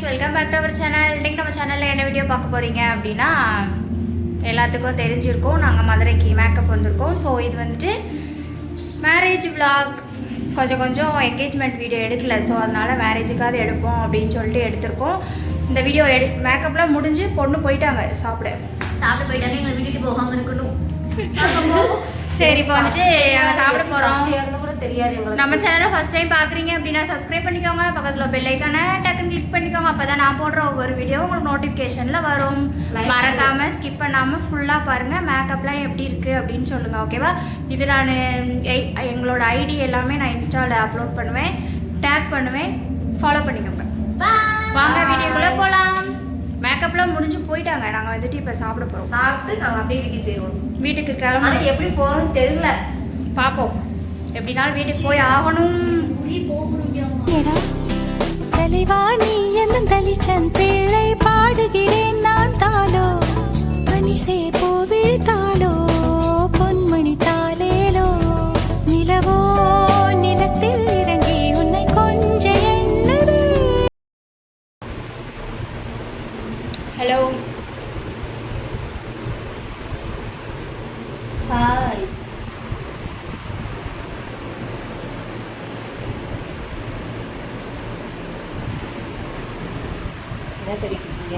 Guys welcome back to our channel இன்றைக்கி நம்ம சேனலில் என்ன வீடியோ பார்க்க போகிறீங்க அப்படின்னா எல்லாத்துக்கும் தெரிஞ்சிருக்கோம். நாங்கள் மதுரைக்கு மேக்கப் வந்திருக்கோம். ஸோ இது வந்துட்டு மேரேஜ் vlog. கொஞ்சம் கொஞ்சம் என்கேஜ்மெண்ட் வீடியோ எடுக்கல. ஸோ அதனால் மேரேஜுக்காவது எடுப்போம் அப்படின்னு சொல்லிட்டு எடுத்திருக்கோம். இந்த வீடியோ எடு மேக்கப்லாம் முடிஞ்சு பொண்ணு போயிட்டாங்க. சாப்பிட. சாப்பிட்டு போயிட்டாங்க. எங்களை விட்டுட்டு போகாம இருக்கணும். சரி இப்போ வந்துட்டு நாங்கள் சாப்பிட போகிறோம் தெரியாது எங்களுக்கு. நம்ம சேனலை ஃபர்ஸ்ட் டைம் பார்க்குறீங்க அப்படின்னா சப்ஸ்கிரைப் பண்ணிக்கோங்க. பக்கத்தில் பெல் ஐக்கானை டக்குன்னு கிளிக் பண்ணிக்கோங்க. அப்போ தான் நான் போடுற ஒவ்வொரு வீடியோ உங்களுக்கு நோட்டிஃபிகேஷனில் வரும். மறக்காமல் ஸ்கிப் பண்ணாமல் ஃபுல்லாக பாருங்கள் மேக்கப்லாம் எப்படி இருக்குது அப்படின்னு சொல்லுங்கள் ஓகேவா இது நான் எங்களோட ஐடி எல்லாமே நான் இன்ஸ்டாவில் அப்லோட் பண்ணுவேன். டேக் பண்ணுவேன். ஃபாலோ பண்ணிக்கோங்க. வாங்க வீடியோக்குள்ளே போகலாம் மேக்கப்லாம் முடிஞ்சு போயிட்டாங்க. நாங்கள் வந்துட்டு இப்போ சாப்பிட போகிறோம் சாப்பிட்டு நாங்க அப்படியே வீட்டுக்கு போயிருவோம் வீட்டுக்கு கிளம்ப எப்படி போறோம்னு தெரியல. பார்ப்போம் எப்படினாலும் வீட்டுக்கு போய் ஆகணும். எடா தலைவா நீ என்னும் தலிச்சன் பிள்ளை பாடுகிறேன் நான் தாளோ? பனிசே பூவிழித்தாளோ பொன்மணி என்ன படிக்கிறீங்க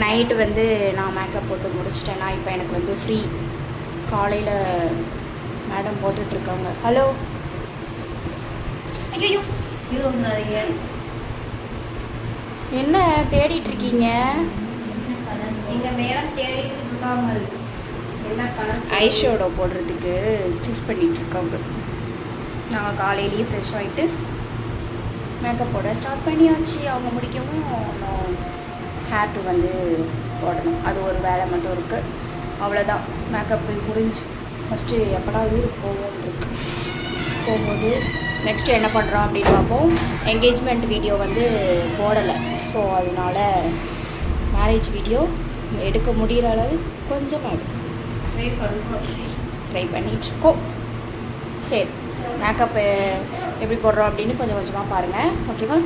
நைட்டு வந்து நான் மேக்கப் போட்டு முடிச்சிட்டேன்னா இப்போ எனக்கு வந்து ஃப்ரீ காலையில் மேடம் போட்டுட்ருக்காங்க ஹலோ ஐயோ கீழே விழுந்துடாதீங்க. என்ன தேடிட்டு இருக்கீங்க? எங்க மேடம் தேடிட்டு இருக்காங்க. என்ன கலர்? ஐஷோடோ போடுறதுக்கு சூஸ் பண்ணிட்டு இருக்காங்க. நாங்கள் காலையிலேயே ஃப்ரெஷ் ஆகிட்டு மேக்கப் போட ஸ்டார்ட் பண்ணியாச்சு. அவங்க முடிக்கவும் இன்னும் ஹேர் வந்து போடணும். அது ஒரு வேலை மட்டும் இருக்குது அவ்வளோதான் மேக்கப் முடிஞ்சு. ஃபஸ்ட்டு எப்படா ஊருக்கு போவோம் இருக்கு. போகும்போது நெக்ஸ்ட்டு என்ன பண்ணுறோம் அப்படின்னு பார்ப்போம். என்கேஜ்மெண்ட் வீடியோ வந்து போடலை. ஸோ அதனால மேரேஜ் வீடியோ எடுக்க முடிகிற அளவு கொஞ்சமாக எடுக்கும் ட்ரை பண்ணுவோம். ட்ரை பண்ணிகிட்ருக்கோம் சரி மேக்கப்பு எப்படி போடுறோம் அப்படின்னு கொஞ்சம் கொஞ்சமாக பாருங்கள் ஓகேவா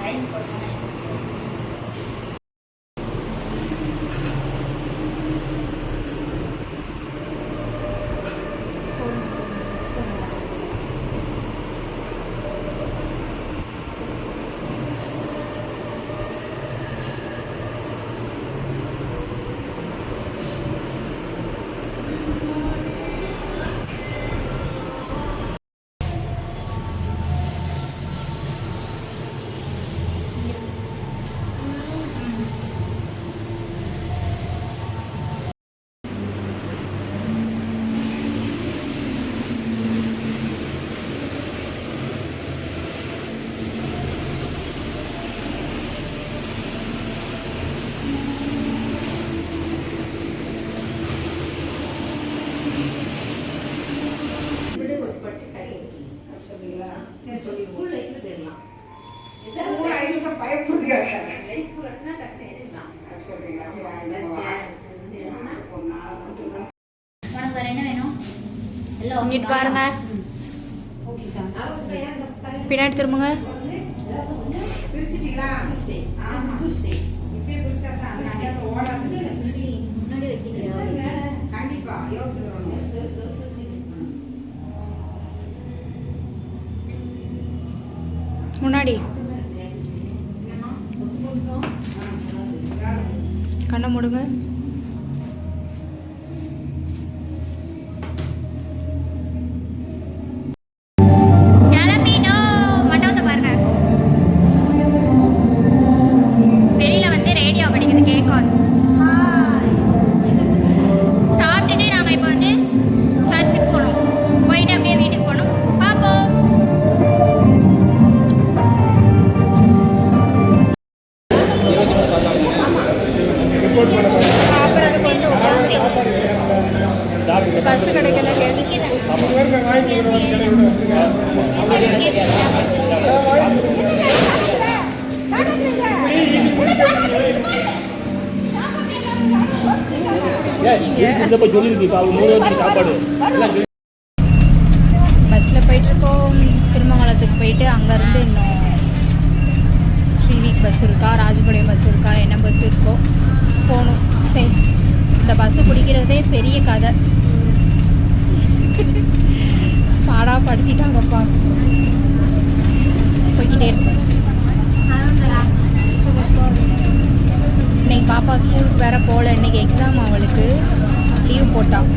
லைன் போட்டேன் என்ன வேணும்? எல்லாம் இங்கிட்டு பாருங்க. பின்னாடி திரும்புங்க. முன்னாடி வைக்கலையா முன்னாடி. கண்ணை முடுங்க. பஸ்ஸில் போயிட்டுருக்கோம். திருமங்கலத்துக்கு போயிட்டு அங்கேருந்து இன்னும் ஸ்ரீவிக் பஸ் இருக்கா ராஜபாளையம் பஸ் இருக்கா என்ன பஸ் இருக்கோ போகணும். சரி இந்த பஸ்ஸு பிடிக்கிறதே பெரிய கதை. பாடா படுத்திட்டாங்கப்பா. போய்கிட்டே இருக்கோம் இன்னைக்கு பாப்பா ஸ்கூலுக்கு வேற போகல இன்னைக்கு எக்ஸாம் அவளுக்கு. லீவ் போட்டான்